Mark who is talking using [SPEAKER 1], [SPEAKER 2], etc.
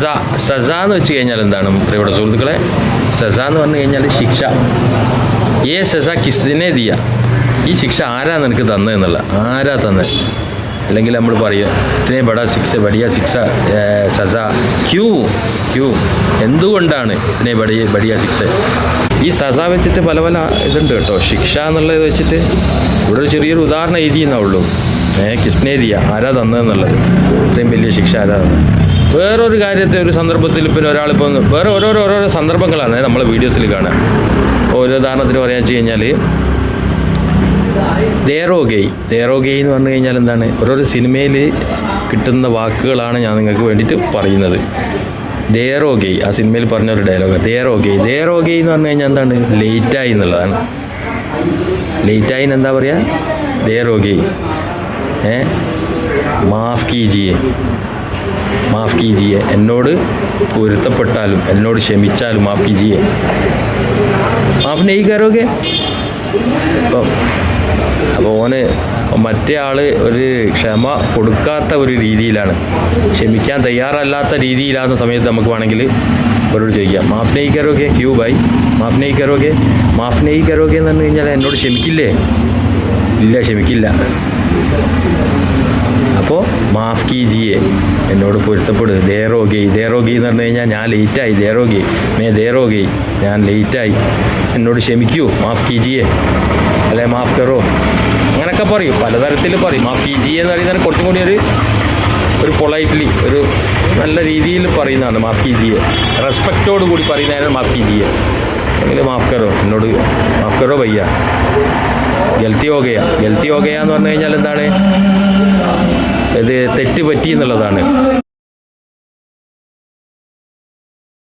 [SPEAKER 1] സസ സസ എന്ന് വെച്ച് കഴിഞ്ഞാൽ എന്താണ് ഇവിടെ സുഹൃത്തുക്കളെ? സസ എന്ന് പറഞ്ഞു കഴിഞ്ഞാൽ ശിക്ഷ. ഏ സസ കിസ്തിനെ ദിയ. ഈ ശിക്ഷ ആരാ നിനക്ക് തന്നത് എന്നുള്ള? ആരാ തന്നെ? അല്ലെങ്കിൽ നമ്മൾ പറയും ഇത്രേ ബട ശിക്ഷ ബടിയ ശിക്ഷ സസ. ക്യൂ ക്യൂ. എന്തുകൊണ്ടാണ് ഇത്രേ ബടിയ ബടിയ ശിക്ഷ? ഈ സസ വെച്ചിട്ട് പല പല ഇതുണ്ട് കേട്ടോ. ശിക്ഷ എന്നുള്ളത് വെച്ചിട്ട് ഇവിടെ ഒരു ചെറിയൊരു ഉദാഹരണം എഴുതിയെന്നേ ഉള്ളൂ. ഏ കിസ്നേരിയ ആരാ തന്നതെന്നുള്ളത് ഇത്രയും വലിയ ശിക്ഷ ആരാ തന്നത് വേറൊരു കാര്യത്തെ ഒരു സന്ദർഭത്തിൽ പിന്നെ ഒരാളിപ്പോൾ വേറെ ഓരോരോ ഓരോരോ സന്ദർഭങ്ങളാണ് നമ്മളെ വീഡിയോസിൽ കാണുക ഓരോ ഉദാഹരണത്തിന് പറയാൻ വെച്ച് കഴിഞ്ഞാൽ ദേറോഗൈ ദേറോഗൈ എന്ന് പറഞ്ഞു കഴിഞ്ഞാൽ എന്താണ്? ഓരോരോ സിനിമയിൽ കിട്ടുന്ന വാക്കുകളാണ് ഞാൻ നിങ്ങൾക്ക് വേണ്ടിയിട്ട് പറയുന്നത്. ദേറോഗൈ ആ സിനിമയിൽ പറഞ്ഞ ഒരു ഡയലോഗ് ദേറോഗൈ ദേറോഗൈ എന്ന് പറഞ്ഞു കഴിഞ്ഞാൽ എന്താണ്? ലേറ്റായി എന്നുള്ളതാണ്. ലേറ്റായി എന്താ പറയുക ദേറോഗൈ ഏ? മാഫ് കീജിയെ മാഫ് കീജിയെ. എന്നോട് പൊരുത്തപ്പെട്ടാലും എന്നോട് ക്ഷമിച്ചാലും മാഫ് കീജിയെ. മാഫ് നെയ് കരോക്കെ അപ്പം അപ്പോൾ ഓന് മറ്റേ ആൾ ഒരു ക്ഷമ കൊടുക്കാത്ത ഒരു രീതിയിലാണ്. ക്ഷമിക്കാൻ തയ്യാറല്ലാത്ത രീതിയിലാകുന്ന സമയത്ത് നമുക്ക് വേണമെങ്കിൽ അവരോട് ചോദിക്കാം. മാഫ് നെയ് കരോക്കെ ക്യൂ ബൈ. മാഫ് നെയ് കരോക്കെ മാഫ് നെയ് കരോക്കെ എന്ന് പറഞ്ഞു കഴിഞ്ഞാൽ എന്നോട് ക്ഷമിക്കില്ലേ? ഇല്ല ക്ഷമിക്കില്ല. അപ്പോൾ മാഫ് കീജിയെ. എന്നോട് പൊരുത്തപ്പെടുക ദേറോഗി ദേറോഗി എന്ന് പറഞ്ഞു കഴിഞ്ഞാൽ ഞാൻ ലേറ്റായി ദേറോഗി മേ ദേറോഗി ഞാൻ ലേറ്റായി എന്നോട് ക്ഷമിക്കൂ. മാഫ് കീജിയെ. അല്ലെ? മാഫ് കറോ അങ്ങനെയൊക്കെ പറയും. പലതരത്തിൽ പറയും. മാഫ് കീജിയെ എന്ന് പറയുന്നത് കുറച്ചും കൂടി ഒരു ഒരു പൊളൈറ്റ്ലി ഒരു നല്ല രീതിയിൽ പറയുന്നതാണ് മാഫ് കീജിയെ. റെസ്പെക്റ്റോട് കൂടി പറയുന്നതിനാണ് മാഫ് കീജിയെ. അല്ലെങ്കിൽ മാഫ് കറോ എന്നോട് മാഫ് കറോ വയ്യ. ഗൽത്തി ഹോഗയ ഗൽത്തി എന്ന് പറഞ്ഞു കഴിഞ്ഞാൽ എന്താണ്? ഇത് തെറ്റ് പറ്റി എന്നുള്ളതാണ്.